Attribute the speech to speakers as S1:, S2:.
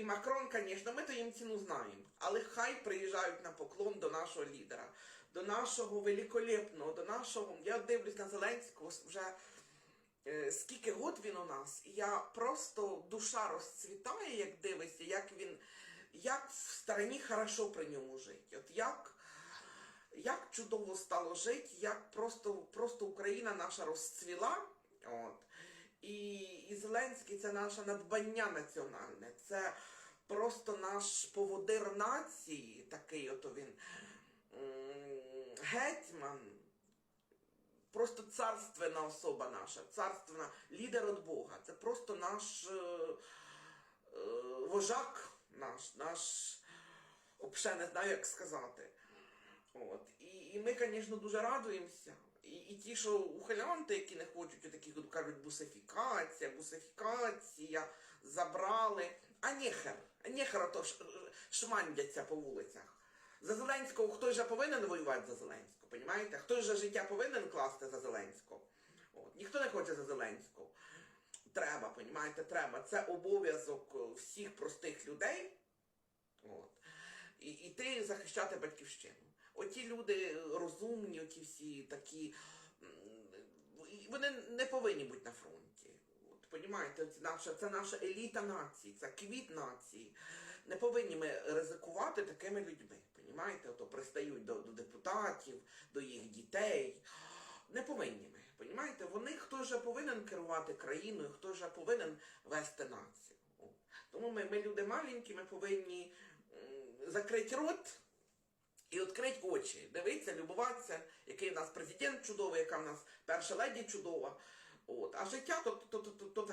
S1: і Макрон, звісно, ми то їм ціну знаємо. Але хай приїжджають на поклон до нашого лідера, до нашого великолепного, до нашого. Я дивлюсь на Зеленського вже е, скільки год він у нас, і я просто душа розцвітає, як дивишся, як він, як в стороні хорошо при ньому жить. От як, як чудово стало жити, як просто, просто Україна наша розцвіла. От. І, Зеленський це наше надбання національне, це просто наш поводир нації, такий ото він гетьман, просто царственна особа наша, царственна, лідер від Бога. Це просто наш е, е, вожак, наш, наш, взагалі не знаю, як сказати. От. І, і ми, звісно, дуже радуємося. І, ті, що ухилянти, які не хочуть, такі кажуть, бусифікація, бусифікація, забрали. А нехер, нехер ото ш- шмандяться по вулицях. За Зеленського хтось же повинен воювати за Зеленського, понімаєте? Хтось же життя повинен класти за Зеленського. От. Ніхто не хоче за Зеленського. Треба, понімаєте, треба. Це обов'язок е, всіх простих людей. От. І, ти захищати батьківщину. Оті люди розумні, оті всі такі, вони не повинні бути на фронті. От, понімаєте, це наша, це наша еліта нації, це квіт нації. Не повинні ми ризикувати такими людьми. Понімаєте, ото пристають до, до депутатів, до їх дітей. Не повинні ми. Понімаєте, вони хто ж повинен керувати країною, хто ж повинен вести націю. Тому ми, ми люди маленькі, ми повинні закрити рот і відкрити очі, дивитися, любуватися, який в нас президент чудовий, яка в нас перша леді чудова. От. А життя то, то, то, то, то.